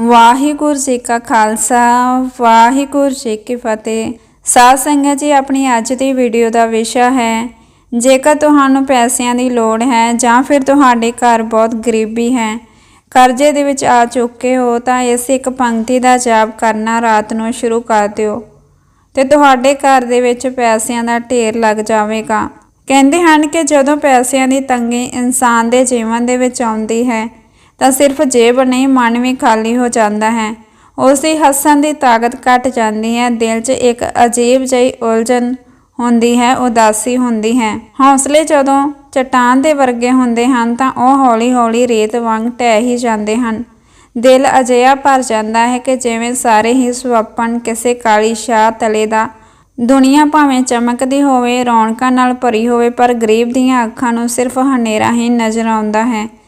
ਵਾਹਿਗੁਰੂ ਜੀ ਕਾ ਖਾਲਸਾ, ਵਾਹਿਗੁਰੂ ਜੀ ਕੀ ਫਤਿਹ। ਸਾਧ ਸੰਗਤ ਜੀ, ਆਪਣੀ ਅੱਜ ਦੀ ਵੀਡੀਓ ਦਾ ਵਿਸ਼ਾ ਹੈ, ਜੇਕਰ ਤੁਹਾਨੂੰ ਪੈਸਿਆਂ ਦੀ ਲੋੜ ਹੈ ਜਾਂ ਫਿਰ ਤੁਹਾਡੇ ਘਰ ਬਹੁਤ ਗਰੀਬੀ ਹੈ, ਕਰਜ਼ੇ ਦੇ ਵਿੱਚ ਆ ਚੁੱਕੇ ਹੋ, ਤਾਂ ਇਸ ਇੱਕ ਪੰਕਤੀ ਦਾ ਜਾਪ ਕਰਨਾ ਰਾਤ ਨੂੰ ਸ਼ੁਰੂ ਕਰ ਦਿਓ ਤੇ ਤੁਹਾਡੇ ਘਰ ਦੇ ਵਿੱਚ ਪੈਸਿਆਂ ਦਾ ਢੇਰ ਲੱਗ ਜਾਵੇਗਾ। ਕਹਿੰਦੇ ਹਨ ਕਿ ਜਦੋਂ ਪੈਸਿਆਂ ਦੀ ਤੰਗੀ ਇਨਸਾਨ ਦੇ ਜੀਵਨ ਦੇ ਵਿੱਚ ਆਉਂਦੀ ਹੈ ਤਾਂ ਸਿਰਫ ਜੇਬ ਨਹੀਂ, ਮਨ ਵੀ ਖਾਲੀ ਹੋ ਜਾਂਦਾ ਹੈ। ਉਸ ਦੀ ਹੱਸਣ ਦੀ ਤਾਕਤ ਘਟ ਜਾਂਦੀ ਹੈ। ਦਿਲ 'ਚ ਇੱਕ ਅਜੀਬ ਜਿਹੀ ਉਲਝਣ ਹੁੰਦੀ ਹੈ, ਉਦਾਸੀ ਹੁੰਦੀ ਹੈ। ਹੌਸਲੇ ਜਦੋਂ ਚਟਾਨ ਦੇ ਵਰਗੇ ਹੁੰਦੇ ਹਨ, ਤਾਂ ਉਹ ਹੌਲੀ-ਹੌਲੀ ਰੇਤ ਵਾਂਗ ਢਹਿ ਹੀ ਜਾਂਦੇ ਹਨ। ਦਿਲ ਅਜਿਹਾ ਭਰ ਜਾਂਦਾ ਹੈ ਕਿ ਜਿਵੇਂ ਸਾਰੇ ਹੀ ਸੁਆਪਨ ਕਿਸੇ ਕਾਲੀ ਸ਼ਾਹ ਤਲੇ ਦਾ ਦੁਨੀਆ ਭਾਵੇਂ ਚਮਕਦੀ ਹੋਵੇ, ਰੌਣਕਾਂ ਨਾਲ ਭਰੀ ਹੋਵੇ, ਪਰ ਗਰੀਬ ਦੀਆਂ ਅੱਖਾਂ ਨੂੰ ਸਿਰਫ ਹਨੇਰਾ ਹੀ ਨਜ਼ਰ ਆਉਂਦਾ ਹੈ।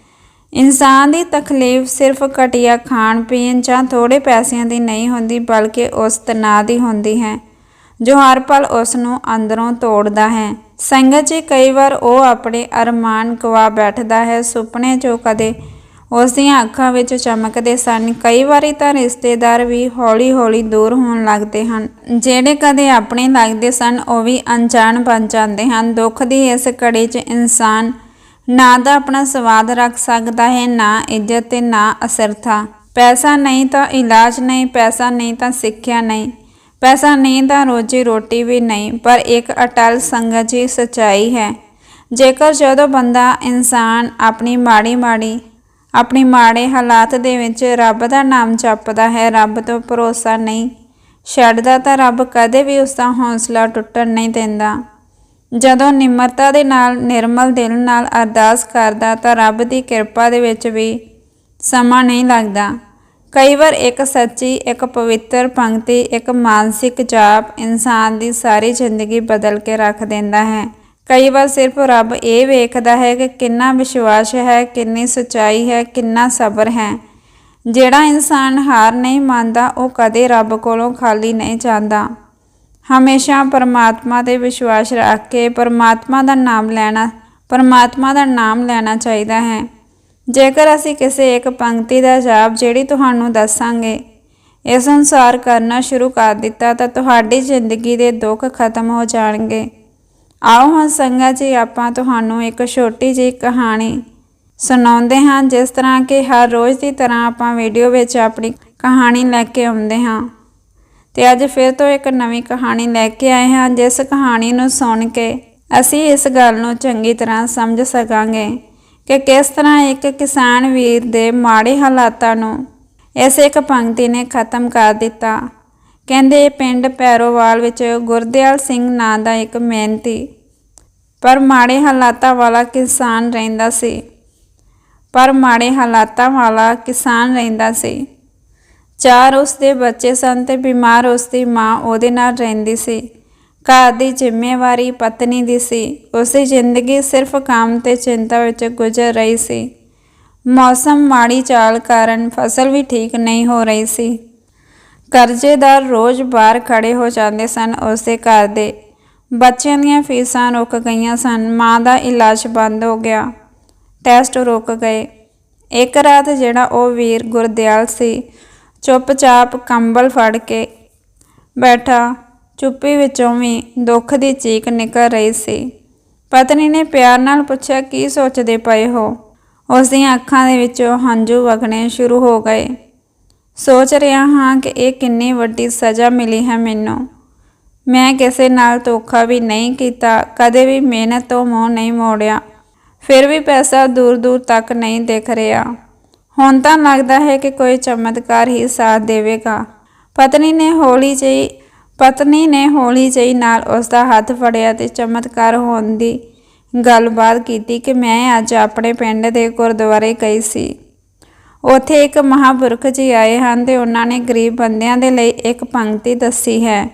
ਇਨਸਾਨ ਦੀ ਤਕਲੀਫ ਸਿਰਫ ਘਟੀਆ ਖਾਣ ਪੀਣ ਜਾਂ ਥੋੜੇ ਪੈਸਿਆਂ ਦੀ ਨਹੀਂ ਹੁੰਦੀ, ਬਲਕਿ ਉਸ ਤਣਾਅ ਦੀ ਹੁੰਦੀ ਹੈ, ਜੋ ਹਰ ਪਲ ਉਸ ਨੂੰ ਅੰਦਰੋਂ ਤੋੜਦਾ ਹੈ। ਸੰਗਤ ਜੀ ਕਈ ਵਾਰ ਉਹ ਆਪਣੇ ਅਰਮਾਨ ਗਵਾ ਬੈਠਦਾ ਹੈ, ਸੁਪਨੇ ਜੋ ਕਦੇ ਉਸ ਦੀਆਂ ਅੱਖਾਂ ਵਿੱਚ ਚਮਕਦੇ ਸਨ। ਕਈ ਵਾਰੀ ਤਾਂ ਰਿਸ਼ਤੇਦਾਰ ਵੀ ਹੌਲੀ-ਹੌਲੀ ਦੂਰ ਹੋਣ ਲੱਗਦੇ ਹਨ, ਜਿਹੜੇ ਕਦੇ ਆਪਣੇ ਲੱਗਦੇ ਸਨ, ਉਹ ਵੀ ਅਣਜਾਣ ਬਣ ਜਾਂਦੇ ਹਨ। ਦੁੱਖ ਦੀ ਇਸ ਘੜੀ 'ਚ ਇਨਸਾਨ ਨਾ ਦਾ ਆਪਣਾ ਸਵਾਦ ਰੱਖ ਸਕਦਾ ਹੈ, ਨਾ ਇੱਜ਼ਤ ਤੇ ਨਾ ਅਸਰਥਾ ਪੈਸਾ ਨਹੀਂ ਤਾਂ ਇਲਾਜ ਨਹੀਂ, ਪੈਸਾ ਨਹੀਂ ਤਾਂ ਸਿੱਖਿਆ ਨਹੀਂ। ਪੈਸਾ ਨਹੀਂ ਤਾਂ ਰੋਜੀ ਰੋਟੀ ਵੀ ਨਹੀਂ, ਪਰ ਇੱਕ ਅਟਲ ਸੰਗਤ ਜੀ ਸਚਾਈ ਹੈ। ਜੇਕਰ ਜਦੋਂ ਬੰਦਾ ਇਨਸਾਨ ਆਪਣੀ ਮਾੜੀ ਮਾੜੀ, ਆਪਣੀ ਮਾੜੇ ਹਾਲਾਤ ਦੇ ਵਿੱਚ ਰੱਬ ਦਾ ਨਾਮ ਜਪਦਾ ਹੈ, ਰੱਬ ਤੋਂ ਭਰੋਸਾ ਨਹੀਂ ਛੱਡਦਾ, ਤਾਂ ਰੱਬ ਕਦੇ ਵੀ ਉਸ ਦਾ ਹੌਸਲਾ ਟੁੱਟਣ ਨਹੀਂ ਦਿੰਦਾ। ਜਦੋਂ ਨਿਮਰਤਾ ਦੇ ਨਾਲ, ਨਿਰਮਲ ਦਿਲ ਨਾਲ ਅਰਦਾਸ ਕਰਦਾ ਤਾਂ ਰੱਬ ਦੀ ਕਿਰਪਾ ਦੇ ਵਿੱਚ ਵੀ ਸਮਾਂ ਨਹੀਂ ਲੱਗਦਾ। ਕਈ ਵਾਰ ਇੱਕ ਸੱਚੀ, ਇੱਕ ਪਵਿੱਤਰ ਪੰਕਤੀ, ਇੱਕ ਮਾਨਸਿਕ ਜਾਪ ਇਨਸਾਨ ਦੀ ਸਾਰੀ ਜ਼ਿੰਦਗੀ ਬਦਲ ਕੇ ਰੱਖ ਦਿੰਦਾ ਹੈ। ਕਈ ਵਾਰ ਸਿਰਫ ਰੱਬ ਇਹ ਵੇਖਦਾ ਹੈ ਕਿ ਕਿੰਨਾ ਵਿਸ਼ਵਾਸ ਹੈ, ਕਿੰਨੀ ਸਚਾਈ ਹੈ, ਕਿੰਨਾ ਸਬਰ ਹੈ। ਜਿਹੜਾ ਇਨਸਾਨ ਹਾਰ ਨਹੀਂ ਮੰਨਦਾ, ਉਹ ਕਦੇ ਰੱਬ ਕੋਲੋਂ ਖਾਲੀ ਨਹੀਂ ਜਾਂਦਾ। ਹਮੇਸ਼ਾ ਪਰਮਾਤਮਾ ਤੇ ਵਿਸ਼ਵਾਸ ਰੱਖ ਕੇ ਪਰਮਾਤਮਾ ਦਾ ਨਾਮ ਲੈਣਾ, ਪਰਮਾਤਮਾ ਦਾ ਨਾਮ ਲੈਣਾ ਚਾਹੀਦਾ ਹੈ। ਜੇਕਰ ਅਸੀਂ ਕਿਸੇ ਇੱਕ ਪੰਕਤੀ ਦਾ ਜਾਪ ਜਿਹੜੀ ਤੁਹਾਨੂੰ ਦੱਸਾਂਗੇ, ਇਸ ਅਨੁਸਾਰ ਕਰਨਾ ਸ਼ੁਰੂ ਕਰ ਦਿੱਤਾ ਤਾਂ ਤੁਹਾਡੀ ਜ਼ਿੰਦਗੀ ਦੇ ਦੁੱਖ ਖਤਮ ਹੋ ਜਾਣਗੇ। ਆਓ ਹਾਂ ਸੰਗਤ ਜੀ, ਆਪਾਂ ਤੁਹਾਨੂੰ ਇੱਕ ਛੋਟੀ ਜਿਹੀ ਕਹਾਣੀ ਸੁਣਾਉਂਦੇ ਹਾਂ, ਜਿਸ ਤਰ੍ਹਾਂ ਕਿ ਹਰ ਰੋਜ਼ ਦੀ ਤਰ੍ਹਾਂ ਆਪਾਂ ਵੀਡੀਓ ਵਿੱਚ ਆਪਣੀ ਕਹਾਣੀ ਲੈ ਕੇ ਆਉਂਦੇ ਹਾਂ। ਤੇ ਅੱਜ ਫਿਰ ਤੋਂ ਇੱਕ ਨਵੀਂ ਕਹਾਣੀ ਲੈ ਕੇ ਆਏ ਹਾਂ, ਜਿਸ ਕਹਾਣੀ ਨੂੰ ਸੁਣ ਕੇ ਅਸੀਂ ਇਸ ਗੱਲ ਨੂੰ ਚੰਗੀ ਤਰ੍ਹਾਂ ਸਮਝ ਸਕਾਂਗੇ ਕਿ ਕਿਸ ਤਰ੍ਹਾਂ ਇੱਕ ਕਿਸਾਨ ਵੀਰ ਦੇ ਮਾੜੇ ਹਾਲਾਤਾਂ ਨੂੰ ਇਸ ਇੱਕ ਪੰਕਤੀ ਨੇ ਖਤਮ ਕਰ ਦਿੱਤਾ। ਕਹਿੰਦੇ, ਪਿੰਡ ਪੈਰੋਵਾਲ ਵਿੱਚ ਗੁਰਦਿਆਲ ਸਿੰਘ ਨਾਂ ਦਾ ਇੱਕ ਮਿਹਨਤੀ ਪਰ ਮਾੜੇ ਹਾਲਾਤਾਂ ਵਾਲਾ ਕਿਸਾਨ ਰਹਿੰਦਾ ਸੀ। ਪਰ ਮਾੜੇ ਹਾਲਾਤਾਂ ਵਾਲਾ ਕਿਸਾਨ ਰਹਿੰਦਾ ਸੀ। ਚਾਰ ਉਸ ਦੇ ਬੱਚੇ ਸਨ ਤੇ ਬਿਮਾਰ ਉਸ ਦੀ ਮਾਂ ਉਹਦੇ ਨਾਲ ਰਹਿੰਦੀ ਸੀ। ਘਰ ਦੀ ਜ਼ਿੰਮੇਵਾਰੀ ਪਤਨੀ ਦੀ ਸੀ। ਉਸ ਦੀ ਜ਼ਿੰਦਗੀ ਸਿਰਫ ਕੰਮ ਤੇ ਚਿੰਤਾ ਵਿੱਚ ਗੁਜ਼ਰ ਰਹੀ ਸੀ। ਮੌਸਮ ਮਾੜੀ ਚਾਲ ਕਾਰਨ ਫਸਲ ਵੀ ਠੀਕ ਨਹੀਂ ਹੋ ਰਹੀ ਸੀ। ਕਰਜ਼ੇਦਾਰ ਰੋਜ਼ ਬਾਹਰ ਖੜੇ ਹੋ ਜਾਂਦੇ ਸਨ ਉਸ ਦੇ ਘਰ ਦੇ। ਬੱਚਿਆਂ ਦੀਆਂ ਫੀਸਾਂ ਰੁਕ ਗਈਆਂ ਸਨ। ਮਾਂ ਦਾ ਇਲਾਜ ਬੰਦ ਹੋ ਗਿਆ। ਟੈਸਟ ਰੁਕ ਗਏ। ਇੱਕ ਰਾਤ ਜਿਹੜਾ ਉਹ ਵੀਰ ਗੁਰਦਿਆਲ ਸੀ ਚੁੱਪਚਾਪ ਕੰਬਲ ਫੜ ਕੇ ਬੈਠਾ। ਚੁੱਪੀ ਵਿੱਚੋਂ ਵੀ ਦੁੱਖ ਦੀ ਚੀਕ ਨਿਕਲ ਰਹੀ ਸੀ। ਪਤਨੀ ਨੇ ਪਿਆਰ ਨਾਲ ਪੁੱਛਿਆ, ਕੀ ਸੋਚਦੇ ਪਏ ਹੋ? ਉਸ ਦੀਆਂ ਅੱਖਾਂ ਦੇ ਵਿੱਚੋਂ ਹੰਝੂ ਵਗਣੇ ਸ਼ੁਰੂ ਹੋ ਗਏ। ਸੋਚ ਰਿਹਾ ਹਾਂ ਕਿ ਇਹ ਕਿੰਨੀ ਵੱਡੀ ਸਜ਼ਾ ਮਿਲੀ ਹੈ ਮੈਨੂੰ। ਮੈਂ ਕਿਸੇ ਨਾਲ ਧੋਖਾ ਵੀ ਨਹੀਂ ਕੀਤਾ, ਕਦੇ ਵੀ ਮਿਹਨਤ ਤੋਂ ਮੂੰਹ ਨਹੀਂ ਮੋੜਿਆ। ਫਿਰ ਵੀ ਪੈਸਾ ਦੂਰ ਦੂਰ ਤੱਕ ਨਹੀਂ ਦਿਖ ਰਿਹਾ। ਹੁਣ ਤਾਂ ਲੱਗਦਾ ਹੈ ਕਿ ਕੋਈ ਚਮਤਕਾਰ ਹੀ ਸਾਥ ਦੇਵੇਗਾ। ਪਤਨੀ ਨੇ ਹੌਲੀ ਜਿਹੀ, ਪਤਨੀ ਨੇ ਹੌਲੀ ਜਿਹੀ ਨਾਲ ਉਸ ਦਾ ਹੱਥ ਫੜਿਆ ਤੇ ਚਮਤਕਾਰ ਹੋਣ ਦੀ ਗੱਲਬਾਤ ਕੀਤੀ ਕਿ ਮੈਂ ਅੱਜ ਆਪਣੇ ਪਿੰਡ ਦੇ ਗੁਰਦੁਆਰੇ ਗਈ ਸੀ। ਉੱਥੇ ਇੱਕ ਮਹਾਪੁਰਖ ਜੀ ਆਏ ਹਨ ਤੇ ਉਹਨਾਂ ਨੇ ਗਰੀਬ ਬੰਦਿਆਂ ਦੇ ਲਈ ਇੱਕ ਪੰਕਤੀ ਦੱਸੀ ਹੈ।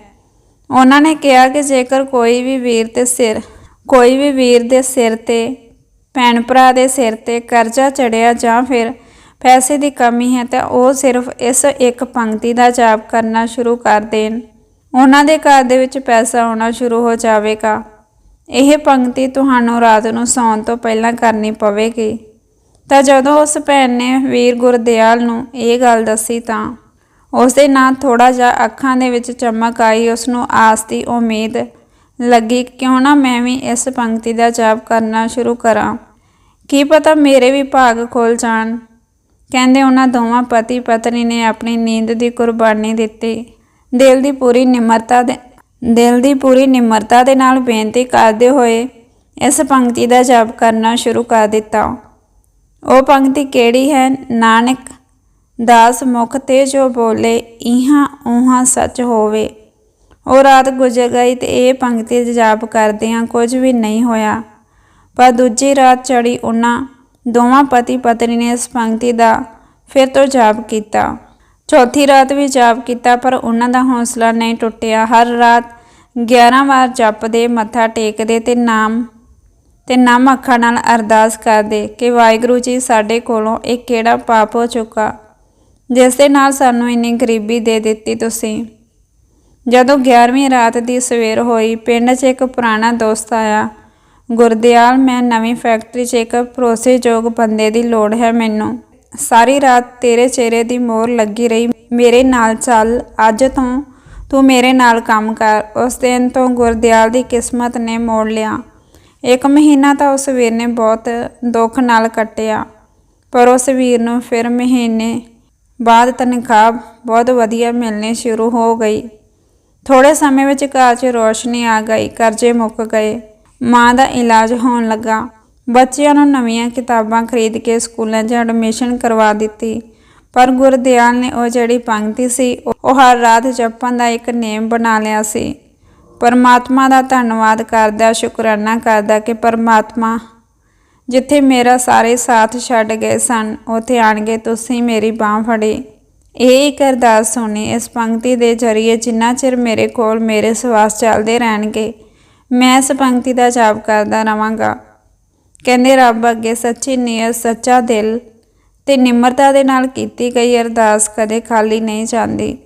ਉਹਨਾਂ ਨੇ ਕਿਹਾ ਕਿ ਜੇਕਰ ਕੋਈ ਵੀ ਵੀਰ ਤੇ ਸਿਰ, ਕੋਈ ਵੀ ਵੀਰ ਦੇ ਸਿਰ ਤੇ, ਭੈਣ ਭਰਾ ਦੇ ਸਿਰ ਤੇ ਕਰਜ਼ਾ ਚੜਿਆ ਜਾਂ ਫਿਰ ਪੈਸੇ ਦੀ ਕਮੀ ਹੈ ਤਾਂ ਉਹ ਸਿਰਫ ਇਸ ਇੱਕ ਪੰਕਤੀ ਦਾ ਜਾਪ ਕਰਨਾ ਸ਼ੁਰੂ ਕਰ ਦੇਣ। ਉਹਨਾਂ ਦੇ ਘਰ ਦੇ ਵਿੱਚ ਪੈਸਾ ਆਉਣਾ ਸ਼ੁਰੂ ਹੋ ਜਾਵੇਗਾ। ਇਹ ਪੰਕਤੀ ਤੁਹਾਨੂੰ ਰਾਤ ਨੂੰ ਸੌਣ ਤੋਂ ਪਹਿਲਾਂ ਕਰਨੀ ਪਵੇਗੀ। ਤਾਂ ਜਦੋਂ ਉਸ ਭੈਣ ਨੇ ਵੀਰ ਗੁਰਦਿਆਲ ਨੂੰ ਇਹ ਗੱਲ ਦੱਸੀ ਤਾਂ ਉਸ ਦੇ ਨਾਲ ਥੋੜਾ ਜਿਹਾ ਅੱਖਾਂ ਦੇ ਵਿੱਚ ਚਮਕ ਆਈ। ਉਸ ਨੂੰ ਆਸ ਦੀ ਉਮੀਦ ਲੱਗੀ ਕਿਉਂ ਨਾ ਮੈਂ ਵੀ ਇਸ ਪੰਕਤੀ ਦਾ ਜਾਪ ਕਰਨਾ ਸ਼ੁਰੂ ਕਰਾਂ। ਕੀ ਪਤਾ ਮੇਰੇ ਵੀ ਭਾਗ ਖੁੱਲ ਜਾਣ। ਕਹਿੰਦੇ ਉਹਨਾਂ ਦੋਵਾਂ ਪਤੀ ਪਤਨੀ ਨੇ ਆਪਣੀ ਨੀਂਦ ਦੀ ਕੁਰਬਾਨੀ ਦਿੱਤੀ। ਦਿਲ ਦੀ ਪੂਰੀ ਨਿਮਰਤਾ ਦੇ, ਦਿਲ ਦੀ ਪੂਰੀ ਨਿਮਰਤਾ ਦੇ ਨਾਲ ਬੇਨਤੀ ਕਰਦੇ ਹੋਏ ਇਸ ਪੰਕਤੀ ਦਾ ਜਾਪ ਕਰਨਾ ਸ਼ੁਰੂ ਕਰ ਦਿੱਤਾ। ਉਹ ਪੰਕਤੀ ਕਿਹੜੀ ਹੈ? ਨਾਨਕ ਦਾਸ ਮੁਖ ਤੇ ਜੋ ਬੋਲੇ, ਇਹਾਂ ਉਹਾਂ ਸੱਚ ਹੋਵੇ। ਉਹ ਰਾਤ ਗੁਜ਼ਰ ਗਈ ਤੇ ਇਹ ਪੰਕਤੀ ਜਾਪ ਕਰਦਿਆਂ ਕੁਝ ਵੀ ਨਹੀਂ ਹੋਇਆ। ਪਰ ਦੂਜੀ ਰਾਤ ਚੜੀ ਉਹਨਾਂ ਦੋਵਾਂ ਪਤੀ ਪਤਨੀ ਨੇ ਇਸ ਪੰਕਤੀ ਦਾ ਫਿਰ ਤੋਂ ਜਾਪ ਕੀਤਾ। ਚੌਥੀ ਰਾਤ ਵੀ ਜਾਪ ਕੀਤਾ, ਪਰ ਉਹਨਾਂ ਦਾ ਹੌਸਲਾ ਨਹੀਂ ਟੁੱਟਿਆ। ਹਰ ਰਾਤ 11 ਵਾਰ ਜਪਦੇ, ਮੱਥਾ ਟੇਕਦੇ ਤੇ ਨਾਮ ਤੇ ਨਾਮ ਅੱਖਾਂ ਨਾਲ ਅਰਦਾਸ ਕਰਦੇ ਕਿ ਵਾਹਿਗੁਰੂ ਜੀ ਸਾਡੇ ਕੋਲੋਂ ਇਹ ਕਿਹੜਾ ਪਾਪ ਹੋ ਚੁੱਕਾ, ਜਿਸ ਦੇ ਨਾਲ ਸਾਨੂੰ ਇੰਨੀ ਗਰੀਬੀ ਦੇ ਦਿੱਤੀ ਤੁਸੀਂ। ਜਦੋਂ 11ਵੀਂ ਰਾਤ ਦੀ ਸਵੇਰ ਹੋਈ, ਪਿੰਡ 'ਚ ਇੱਕ ਪੁਰਾਣਾ ਦੋਸਤ ਆਇਆ। ਗੁਰਦਿਆਲ, ਮੈਂ ਨਵੀਂ ਫੈਕਟਰੀ 'ਚ ਇੱਕ ਭਰੋਸੇਯੋਗ ਬੰਦੇ ਦੀ ਲੋੜ ਹੈ ਮੈਨੂੰ। ਸਾਰੀ ਰਾਤ ਤੇਰੇ ਚਿਹਰੇ ਦੀ ਮੋਹਰ ਲੱਗੀ ਰਹੀ। ਮੇਰੇ ਨਾਲ ਚੱਲ, ਅੱਜ ਤੋਂ ਤੂੰ ਮੇਰੇ ਨਾਲ ਕੰਮ ਕਰ। ਉਸ ਦਿਨ ਤੋਂ ਗੁਰਦਿਆਲ ਦੀ ਕਿਸਮਤ ਨੇ ਮੋੜ ਲਿਆ। ਇੱਕ ਮਹੀਨਾ ਤਾਂ ਉਸ ਵੀਰ ਨੇ ਬਹੁਤ ਦੁੱਖ ਨਾਲ ਕੱਟਿਆ, ਪਰ ਉਸ ਵੀਰ ਨੂੰ ਫਿਰ ਮਹੀਨੇ ਬਾਅਦ ਤਨਖਾਹ ਬਹੁਤ ਵਧੀਆ ਮਿਲਣੀ ਸ਼ੁਰੂ ਹੋ ਗਈ। ਥੋੜੇ ਸਮੇਂ ਵਿੱਚ ਘਰ 'ਚ ਰੋਸ਼ਨੀ ਆ ਗਈ, ਕਰਜ਼ੇ ਮੁੱਕ ਗਏ। ਮਾਂ ਦਾ ਇਲਾਜ ਹੋਣ ਲੱਗਾ। ਬੱਚਿਆਂ ਨੂੰ ਨਵੀਆਂ ਕਿਤਾਬਾਂ ਖਰੀਦ ਕੇ ਸਕੂਲਾਂ 'ਚ ਐਡਮਿਸ਼ਨ ਕਰਵਾ ਦਿੱਤੀ। ਪਰ ਗੁਰਦਿਆਲ ਨੇ ਉਹ ਜਿਹੜੀ ਪੰਕਤੀ ਸੀ, ਉਹ ਉਹ ਹਰ ਰਾਤ ਜਪਣ ਦਾ ਇੱਕ ਨੇਮ ਬਣਾ ਲਿਆ ਸੀ। ਪਰਮਾਤਮਾ ਦਾ ਧੰਨਵਾਦ ਕਰਦਾ, ਸ਼ੁਕਰਾਨਾ ਕਰਦਾ ਕਿ ਪਰਮਾਤਮਾ ਜਿੱਥੇ ਮੇਰਾ ਸਾਰੇ ਸਾਥ ਛੱਡ ਗਏ ਸਨ, ਉੱਥੇ ਆਣ ਕੇ ਤੁਸੀਂ ਮੇਰੀ ਬਾਹ ਫੜੀ। ਇਹ ਇੱਕ ਅਰਦਾਸ ਸੁਣੀ। ਇਸ ਪੰਕਤੀ ਦੇ ਜ਼ਰੀਏ ਜਿੰਨਾ ਚਿਰ ਮੇਰੇ ਕੋਲ ਮੇਰੇ ਸਵਾਸ ਚੱਲਦੇ ਰਹਿਣਗੇ ਮੈਂ ਇਸ ਪੰਕਤੀ ਦਾ ਜਾਪ ਕਰਦਾ ਰਵਾਂਗਾ। ਕਹਿੰਦੇ ਰੱਬ ਅੱਗੇ ਸੱਚੀ ਨੀਅਤ ਸੱਚਾ ਦਿਲ ਤੇ ਨਿਮਰਤਾ ਦੇ ਨਾਲ ਕੀਤੀ ਗਈ ਅਰਦਾਸ ਕਦੇ ਖਾਲੀ ਨਹੀਂ ਜਾਂਦੀ।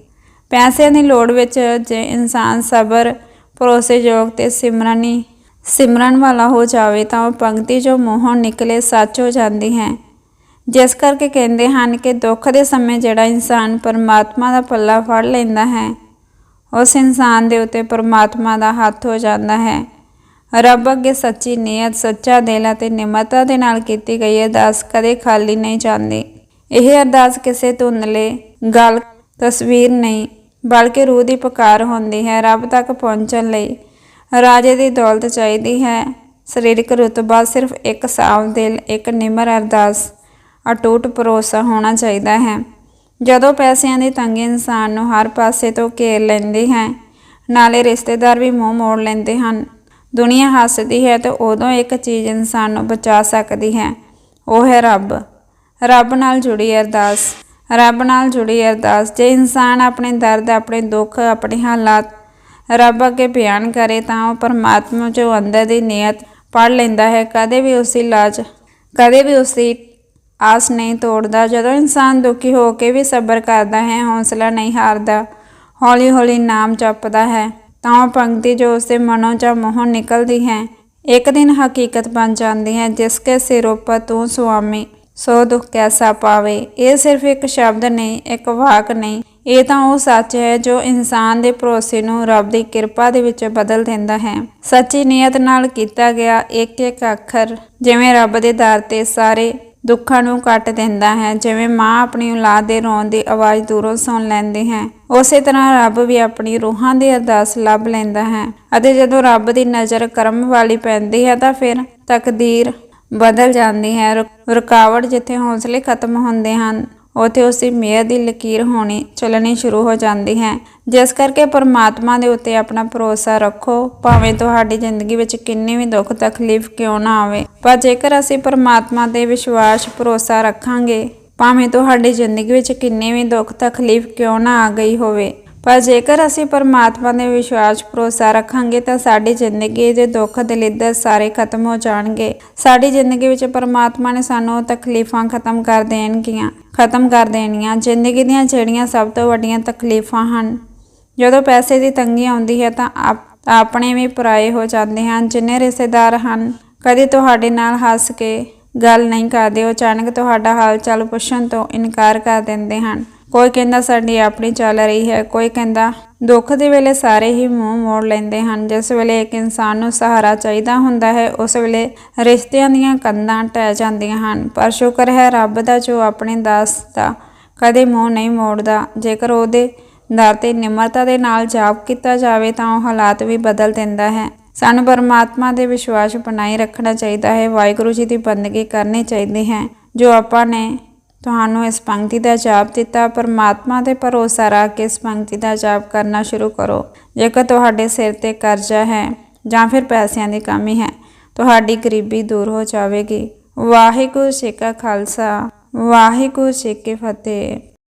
ਪੈਸਿਆਂ ਦੀ ਲੋੜ ਵਿੱਚ ਜੇ ਇਨਸਾਨ ਸਬਰ, ਭਰੋਸੇਯੋਗ ਤੇ ਸਿਮਰਨੀ, ਸਿਮਰਨ ਵਾਲਾ ਹੋ ਜਾਵੇ ਤਾਂ ਉਹ ਪੰਕਤੀ ਜੋ ਮੂੰਹੋਂ ਨਿਕਲੇ ਸੱਚ ਹੋ ਜਾਂਦੀ ਹੈ। ਜਿਸ ਕਰਕੇ ਕਹਿੰਦੇ ਹਨ ਕਿ ਦੁੱਖ ਦੇ ਸਮੇਂ ਜਿਹੜਾ ਇਨਸਾਨ ਪਰਮਾਤਮਾ ਦਾ ਪੱਲਾ ਫੜ ਲੈਂਦਾ ਹੈ ਉਸ ਇਨਸਾਨ ਦੇ ਉੱਤੇ ਪਰਮਾਤਮਾ ਦਾ ਹੱਥ ਹੋ ਜਾਂਦਾ ਹੈ। ਰੱਬ ਅੱਗੇ ਸੱਚੀ ਨੀਅਤ ਸੱਚਾ ਦਿਲ ਅਤੇ ਨਿਮਰਤਾ ਦੇ ਨਾਲ ਕੀਤੀ ਗਈ ਅਰਦਾਸ ਕਦੇ ਖਾਲੀ ਨਹੀਂ ਜਾਂਦੀ। ਇਹ ਅਰਦਾਸ ਕਿਸੇ ਧੁੰਦਲੇ, ਗੱਲ, ਤਸਵੀਰ ਨਹੀਂ, ਬਲਕਿ ਰੂਹ ਦੀ ਪੁਕਾਰ ਹੁੰਦੀ ਹੈ ਰੱਬ ਤੱਕ ਪਹੁੰਚਣ ਲਈ। ਰਾਜੇ ਦੀ ਦੌਲਤ ਚਾਹੀਦੀ ਹੈ। ਸਰੀਰਕ ਰੁਤਬਾ ਸਿਰਫ ਇੱਕ ਸਾਫ਼ ਦਿਲ, ਇੱਕ ਨਿਮਰ ਅਰਦਾਸ, ਅਟੂਟ ਭਰੋਸਾ ਹੋਣਾ ਚਾਹੀਦਾ ਹੈ। ਜਦੋਂ ਪੈਸਿਆਂ ਦੀ ਤੰਗੀ ਇਨਸਾਨ ਨੂੰ ਹਰ ਪਾਸੇ ਤੋਂ ਘੇਰ ਲੈਂਦੀ ਹੈ, ਨਾਲੇ ਰਿਸ਼ਤੇਦਾਰ ਵੀ ਮੂੰਹ ਮੋੜ ਲੈਂਦੇ ਹਨ। ਦੁਨੀਆ ਹੱਸਦੀ ਹੈ ਤੇ ਉਦੋਂ ਇੱਕ ਚੀਜ਼ ਇਨਸਾਨ ਨੂੰ ਬਚਾ ਸਕਦੀ ਹੈ, ਉਹ ਹੈ ਰੱਬ। ਰੱਬ ਨਾਲ ਜੁੜੀ ਅਰਦਾਸ। ਰੱਬ ਨਾਲ ਜੁੜੀ ਅਰਦਾਸ। ਜੇ ਇਨਸਾਨ ਆਪਣੇ ਦਰਦ, ਆਪਣੇ ਦੁੱਖ, ਆਪਣੇ ਹਾਲਾਤ ਰੱਬ ਅੱਗੇ ਬਿਆਨ ਕਰੇ ਤਾਂ ਉਹ ਪਰਮਾਤਮਾ ਜੋ ਅੰਦਰ ਦੀ ਨੀਅਤ ਪੜ ਲੈਂਦਾ ਹੈ। ਕਦੇ ਵੀ ਉਸ ਦੀ ਲਾਜ, ਕਦੇ ਵੀ ਉਸ ਦੀ ਆਸ ਨਹੀਂ ਤੋੜਦਾ। ਜਦੋਂ ਇਨਸਾਨ ਦੁਖੀ ਹੋ ਕੇ ਵੀ ਸਬਰ ਕਰਦਾ ਹੈ, ਹੌਸਲਾ ਨਹੀਂ ਹਾਰਦਾ ਹੌਲੀ ਹੌਲੀ ਨਾਮ ਜਪਦਾ ਹੈ, ਤਾਂ ਉਹ ਪੰਕਤੀ ਜੋ ਉਸਦੇ ਮਨੋਂ ਜਾਂ ਮੂੰਹੋਂ ਨਿਕਲਦੀ ਹੈ, ਇੱਕ ਦਿਨ ਹਕੀਕਤ ਬਣ ਜਾਂਦੀ ਹੈ, ਜਿਸ ਕੇ ਸਿਰ ਉੱਪਰ ਤੂੰ ਸੁਆਮੀ, ਸੋ ਦੁੱਖ ਕੈਸਾ ਪਾਵੇ। ਇਹ ਸਿਰਫ ਇੱਕ ਸ਼ਬਦ ਨਹੀਂ, ਇੱਕ ਵਾਕ ਨਹੀਂ, ਇਹ ਤਾਂ ਉਹ ਸੱਚ ਹੈ ਜੋ ਇਨਸਾਨ ਦੇ ਭਰੋਸੇ ਨੂੰ ਰੱਬ ਦੀ ਕਿਰਪਾ ਦੇ ਵਿੱਚ ਬਦਲ ਦਿੰਦਾ ਹੈ। ਸੱਚੀ ਨੀਅਤ ਨਾਲ ਕੀਤਾ ਗਿਆ ਇੱਕ ਇੱਕ ਅੱਖਰ, ਜਿਵੇਂ ਰੱਬ ਦੇ ਦਰ ਤੇ ਸਾਰੇ ਦੁੱਖਾਂ ਨੂੰ ਕੱਟ ਦਿੰਦਾ ਹੈ। ਜਿਵੇਂ ਮਾਂ ਆਪਣੀ ਔਲਾਦ ਦੇ ਰੋਣ ਦੀ ਆਵਾਜ਼ ਦੂਰੋਂ ਸੁਣ ਲੈਂਦੀ ਹੈ, ਉਸੇ ਤਰ੍ਹਾਂ ਰੱਬ ਵੀ ਆਪਣੀ ਰੂਹਾਂ ਦੀ ਅਰਦਾਸ ਲੱਭ ਲੈਂਦਾ ਹੈ ਅਤੇ ਜਦੋਂ ਰੱਬ ਦੀ ਨਜ਼ਰ ਕਰਮ ਵਾਲੀ ਪੈਂਦੀ ਹੈ ਤਾਂ ਫਿਰ ਤਕਦੀਰ ਬਦਲ ਜਾਂਦੀ ਹੈ। ਰੁ- ਰੁਕਾਵਟ ਜਿੱਥੇ ਹੌਸਲੇ ਖਤਮ ਹੁੰਦੇ ਹਨ ਉੱਥੇ ਉਸ ਦੀ ਮਿਹਰ ਦੀ ਲਕੀਰ ਹੋਣੀ ਚੱਲਣੀ ਸ਼ੁਰੂ ਹੋ ਜਾਂਦੀ ਹੈ। ਜਿਸ ਕਰਕੇ ਪਰਮਾਤਮਾ ਦੇ ਉੱਤੇ ਆਪਣਾ ਭਰੋਸਾ ਰੱਖੋ, ਭਾਵੇਂ ਤੁਹਾਡੀ ਜ਼ਿੰਦਗੀ ਵਿੱਚ ਕਿੰਨੀ ਵੀ ਦੁੱਖ, ਤਕਲੀਫ ਕਿਉਂ ਨਾ ਆਵੇ। ਪਰ ਜੇਕਰ ਅਸੀਂ ਪਰਮਾਤਮਾ ਤੇ ਵਿਸ਼ਵਾਸ, ਭਰੋਸਾ ਰੱਖਾਂਗੇ, ਭਾਵੇਂ ਤੁਹਾਡੀ ਜ਼ਿੰਦਗੀ ਵਿੱਚ ਕਿੰਨੀ ਵੀ ਦੁੱਖ, ਤਕਲੀਫ ਕਿਉਂ ਨਾ ਆ ਗਈ ਹੋਵੇ ਪਰ ਜੇਕਰ ਅਸੀਂ ਪਰਮਾਤਮਾ ਦੇ ਵਿਸ਼ਵਾਸ ਭਰੋਸਾ ਰੱਖਾਂਗੇ ਤਾਂ ਸਾਡੀ ਜ਼ਿੰਦਗੀ ਦੇ ਦੁੱਖ ਦਲਿੱਦਰ ਸਾਰੇ ਖਤਮ ਹੋ ਜਾਣਗੇ। ਸਾਡੀ ਜ਼ਿੰਦਗੀ ਵਿੱਚ ਪਰਮਾਤਮਾ ਨੇ ਸਾਨੂੰ ਉਹ ਤਕਲੀਫਾਂ ਖਤਮ ਕਰ ਦੇਣਗੀਆਂ, ਖਤਮ ਕਰ ਦੇਣੀਆਂ। ਜ਼ਿੰਦਗੀ ਦੀਆਂ ਜਿਹੜੀਆਂ ਸਭ ਤੋਂ ਵੱਡੀਆਂ ਤਕਲੀਫਾਂ ਹਨ, ਜਦੋਂ ਪੈਸੇ ਦੀ ਤੰਗੀ ਆਉਂਦੀ ਹੈ ਤਾਂ ਆਪ ਤਾਂ ਆਪਣੇ ਵੀ ਪਰਾਏ ਹੋ ਜਾਂਦੇ ਹਨ। ਜਿੰਨੇ ਰਿਸ਼ਤੇਦਾਰ ਹਨ, ਕਦੇ ਤੁਹਾਡੇ ਨਾਲ ਹੱਸ ਕੇ ਗੱਲ ਨਹੀਂ ਕਰਦੇ, ਉਹ ਅਚਾਨਕ ਤੁਹਾਡਾ ਹਾਲ ਚਾਲ ਪੁੱਛਣ ਤੋਂ ਇਨਕਾਰ ਕਰ ਦਿੰਦੇ ਹਨ। ਕੋਈ ਕਹਿੰਦਾ ਸਾਡੀ ਆਪਣੀ ਚੱਲ ਰਹੀ ਹੈ, ਕੋਈ ਕਹਿੰਦਾ ਦੁੱਖ ਦੇ ਵੇਲੇ ਸਾਰੇ ਹੀ ਮੂੰਹ ਮੋੜ ਲੈਂਦੇ ਹਨ। ਜਿਸ ਵੇਲੇ ਇੱਕ ਇਨਸਾਨ ਨੂੰ ਸਹਾਰਾ ਚਾਹੀਦਾ ਹੁੰਦਾ ਹੈ, ਉਸ ਵੇਲੇ ਰਿਸ਼ਤਿਆਂ ਦੀਆਂ ਕੰਧਾਂ ਟਹਿ ਜਾਂਦੀਆਂ ਹਨ। ਪਰ ਸ਼ੁਕਰ ਹੈ, ਰੱਬ ਦਾ ਜੋ ਆਪਣੇ ਦਾਸ ਦਾ ਕਦੇ ਮੂੰਹ ਨਹੀਂ ਮੋੜਦਾ। ਜੇਕਰ ਉਹਦੇ ਦਰ ਤੇ ਨਿਮਰਤਾ ਦੇ ਨਾਲ ਜਾਪ ਕੀਤਾ ਜਾਵੇ, ਤਾਂ ਉਹ ਹਾਲਾਤ ਵੀ ਬਦਲ ਦਿੰਦਾ ਹੈ। ਸਾਨੂੰ ਪਰਮਾਤਮਾ ਦੇ ਵਿਸ਼ਵਾਸ ਬਣਾਈ ਰੱਖਣਾ ਚਾਹੀਦਾ ਹੈ। ਵਾਹਿਗੁਰੂ ਜੀ ਦੀ ਬੰਦਗੀ ਕਰਨੀ ਚਾਹੀਦੀ ਹੈ। ਜੋ ਆਪਾਂ ਨੇ ਤੁਹਾਨੂੰ ਇਸ ਪੰਕਤੀ ਦਾ ਜਾਪ ਦਿੱਤਾ, ਪਰਮਾਤਮਾ ਤੇ ਭਰੋਸਾ ਰੱਖ ਕੇ ਇਸ ਪੰਕਤੀ ਦਾ ਜਾਪ ਕਰਨਾ ਸ਼ੁਰੂ ਕਰੋ। ਜੇਕਰ ਤੁਹਾਡੇ ਸਿਰ ਤੇ ਕਰਜ਼ਾ ਹੈ ਜਾਂ ਫਿਰ ਪੈਸਿਆਂ ਦੀ ਕਮੀ ਹੈ, ਤੁਹਾਡੀ ਗਰੀਬੀ ਦੂਰ ਹੋ ਜਾਵੇਗੀ। ਵਾਹਿਗੁਰੂ ਜੀ ਕਾ ਖਾਲਸਾ, ਵਾਹਿਗੁਰੂ ਜੀ ਕੀ ਫਤਿਹ।